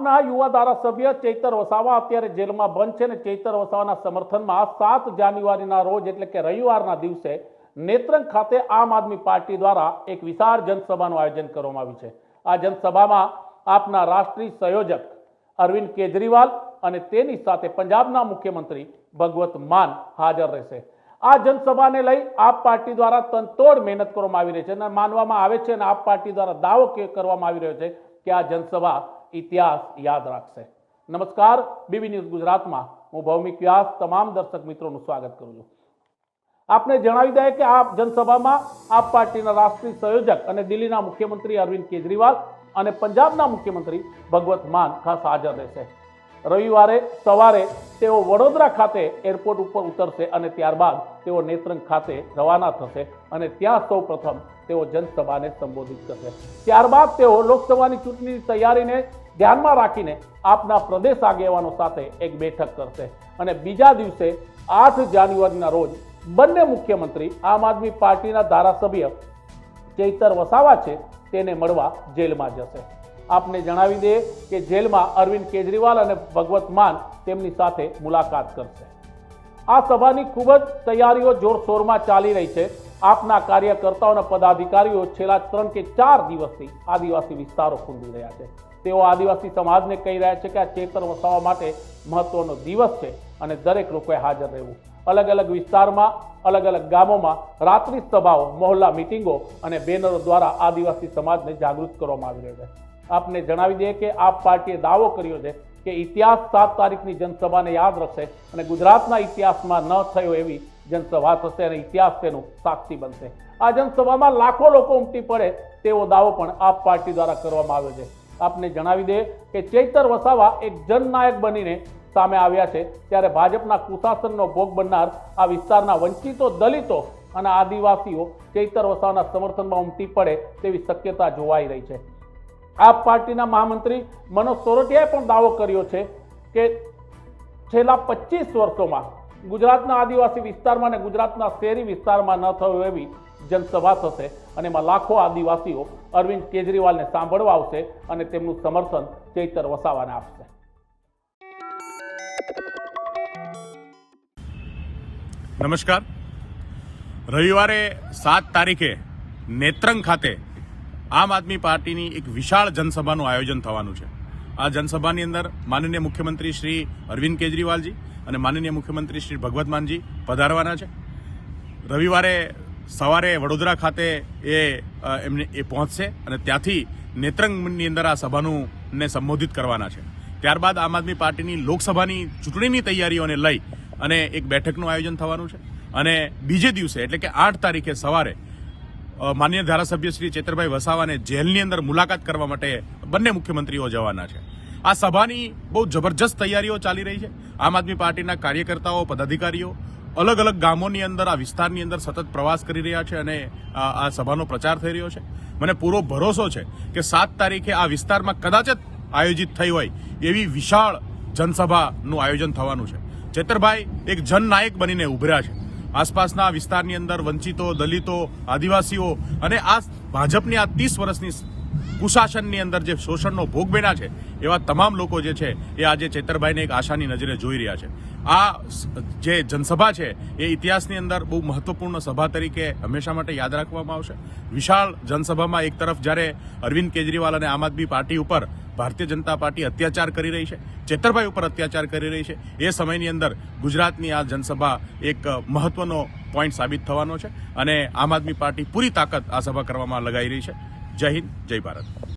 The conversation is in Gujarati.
આપના યુવા ધારાસભ્ય ચૈતર વસાવા અત્યારે જેલમાં બંધ છે અને ચૈતર વસાવાના સમર્થનમાં સાત જાન્યુઆરીના રોજ એટલે કે રવિવારના દિવસે નેત્રંગ ખાતે આમ આદમી પાર્ટી દ્વારા એક વિશાળ જનસભાનું આયોજન કરવામાં આવ્યું છે. આ જનસભામાં આપના રાષ્ટ્રીય સંયોજક અરવિંદ કેજરીવાલ અને તેની સાથે પંજાબના મુખ્યમંત્રી ભગવત માન હાજર રહેશે. આ જનસભાને લઈ આપ પાર્ટી દ્વારા તનતોડ મહેનત કરવામાં આવી રહી છે અને માનવામાં આવે છે અને આપ પાર્ટી દ્વારા દાવો કરવામાં આવી રહ્યો છે કે આ જનસભા ઇતિહાસ યાદ રાખશે. નમસ્કાર, બીબી ન્યૂઝ ગુજરાતમાં. હું ભૌમિક વ્યાસ, તમામ દર્શક મિત્રોનું સ્વાગત કરું છું. આપને જણાવી દઈએ કે આ જનસભામાં આપ પાર્ટીના રાષ્ટ્રીય સંયોજક અને દિલ્હીના મુખ્યમંત્રી અરવિંદ કેજરીવાલ અને પંજાબના મુખ્યમંત્રી ભગવત માન ખાસ હાજર રહેશે. રવિવારે સવારે તેઓ વડોદરા ખાતે એરપોર્ટ ઉપર ઉતરશે અને ત્યારબાદ તેઓ નેત્રંગ ખાતે રવાના થશે અને ત્યાં સૌ પ્રથમ તેઓ જનસભાને સંબોધિત કરશે. ત્યારબાદ તેઓ લોકસભાની ચૂંટણીની તૈયારીને ધ્યાનમાં રાખીને આપના પ્રદેશ આગેવાનો સાથે એક બેઠક કરશે. અને બીજા દિવસે આઠ જાન્યુઆરીના રોજ બંને મુખ્યમંત્રી આમ આદમી પાર્ટીના ધારાસભ્ય ચૈતર વસાવા છે તેને મળવા જેલમાં જશે. આપને જણાવી દઈએ કે જેલમાં અરવિંદ કેજરીવાલ અને ભગવત માન તેમની સાથે મુલાકાત કરશે. આ સભાની ખૂબ જ તૈયારીઓ જોરશોરમાં ચાલી રહી છે. આપના કાર્યકર્તાઓ અને પદાધિકારીઓ છેલ્લા ત્રણ કે ચાર દિવસથી આદિવાસી વિસ્તારો ખુંદી રહ્યા છે. તેઓ આદિવાસી સમાજને કહી રહ્યા છે કે આ ચેતર વસાવવા માટે મહત્વનો દિવસ છે અને દરેક લોકોએ હાજર રહેવું. અલગ અલગ વિસ્તારમાં, અલગ અલગ ગામોમાં રાત્રિ સભાઓ, મોહલ્લા મિટિંગો અને બેનરો દ્વારા આદિવાસી સમાજને જાગૃત કરવામાં આવી રહ્યો છે. આપને જણાવી દઈએ કે આપ પાર્ટીએ દાવો કર્યો છે કે ઇતિહાસ સાત તારીખની જનસભાને યાદ રાખશે અને ગુજરાતના ઇતિહાસમાં ન થયો એવી જનસભા થશે અને ઇતિહાસ તેનું સાક્ષી બનશે. આ જનસભામાં લાખો લોકો ઉમટી પડે તેવો દાવો પણ આપ પાર્ટી દ્વારા કરવામાં આવ્યો છે. આપને જણાવી દઈએ કે ચૈતર વસાવા એક જનનાયક બનીને સામે આવ્યા છે. ત્યારે ભાજપના કુશાસનનો ભોગ બનનાર આ વિસ્તારના વંચિતો, દલિતો અને આદિવાસીઓ ચૈતર વસાવાના સમર્થનમાં ઉમટી પડે તેવી શક્યતા જોવાઈ રહી છે. આપ પાર્ટીના મહામંત્રી મનોજ સોરઠિયાએ પણ દાવો કર્યો છે કે છેલ્લા પચીસ વર્ષોમાં ગુજરાતના આદિવાસી વિસ્તારમાં અને ગુજરાતના શહેરી વિસ્તારમાં ન થયું એવી જનસભા થશે અને એમાં લાખો આદિવાસીઓ અરવિંદ કેજરીવાલને સાંભળવા આવશે અને તેમનું સમર્થન ચૈતર વસાવાને આપશે. નમસ્કાર. રવિવારે સાત તારીખે નેત્રંગ ખાતે આમ આદમી પાર્ટીની એક વિશાળ જનસભાનું આયોજન થવાનું છે. આ જનસભાની અંદર માનનીય મુખ્યમંત્રી શ્રી અરવિંદ કેજરીવાલજી અને માનનીય મુખ્યમંત્રી શ્રી ભગવત માનજી પધારવાના છે. રવિવારે સવારે વડોદરા ખાતે એ એમને, એ પહોંચશે અને ત્યાંથી નેત્રંગની અંદર આ સભાનું સંબોધિત કરવાના છે. ત્યારબાદ આમ આદમી પાર્ટીની લોકસભાની ચૂંટણીની તૈયારીઓને લઈ અને એક બેઠકનું આયોજન થવાનું છે. અને બીજે દિવસે, એટલે કે આઠ તારીખે સવારે માન્ય ધારાસભ્ય શ્રી ચેતરભાઈ વસાવાને જેલની અંદર મુલાકાત કરવા માટે બંને મુખ્યમંત્રીઓ જવાના છે. આ સભાની બહુ જબરજસ્ત તૈયારીઓ ચાલી રહી છે. આમ આદમી પાર્ટીના કાર્યકર્તાઓ, પદાધિકારીઓ અલગ અલગ ગામોની અંદર, આ વિસ્તારની અંદર સતત પ્રવાસ કરી રહ્યા છે અને આ સભાનો પ્રચાર થઈ રહ્યો છે. મને પૂરો ભરોસો છે કે સાત તારીખે આ વિસ્તારમાં કદાચ આયોજિત થઈ હોય એવી વિશાળ જનસભાનું આયોજન થવાનું છે. ચેતરભાઈ એક જનનાયક બનીને ઉભર્યા છે. આસપાસના વિસ્તારની અંદર વંચિતો, દલિતો, આદિવાસીઓ અને આ ભાજપની આ ત્રીસ વર્ષની કુશાસનની અંદર જે શોષણનો ભોગ બન્યા છે, એવા તમામ લોકો જે છે, એ આજે ચેતરભાઈને એક આશાની નજરે જોઈ રહ્યા છે. આ જે જનસભા છે, એ ઇતિહાસની અંદર બહુ મહત્વપૂર્ણ સભા તરીકે હંમેશા માટે યાદ રાખવામાં આવશે. વિશાળ જનસભામાં એક તરફ જ્યારે અરવિંદ કેજરીવાલ અને આમ આદમી પાર્ટી ઉપર ભારતીય જનતા પાર્ટી અત્યાચાર કરી રહી છે, ચેતરભાઈ ઉપર અત્યાચાર કરી રહી છે, એ સમયની અંદર ગુજરાતની આ જનસભા એક મહત્વનો પોઈન્ટ સાબિત થવાનો છે અને આમ આદમી પાર્ટી પૂરી તાકાત આ સભા કરવામાં લગાઈ રહી છે. જય હિન્દ જય ભારત.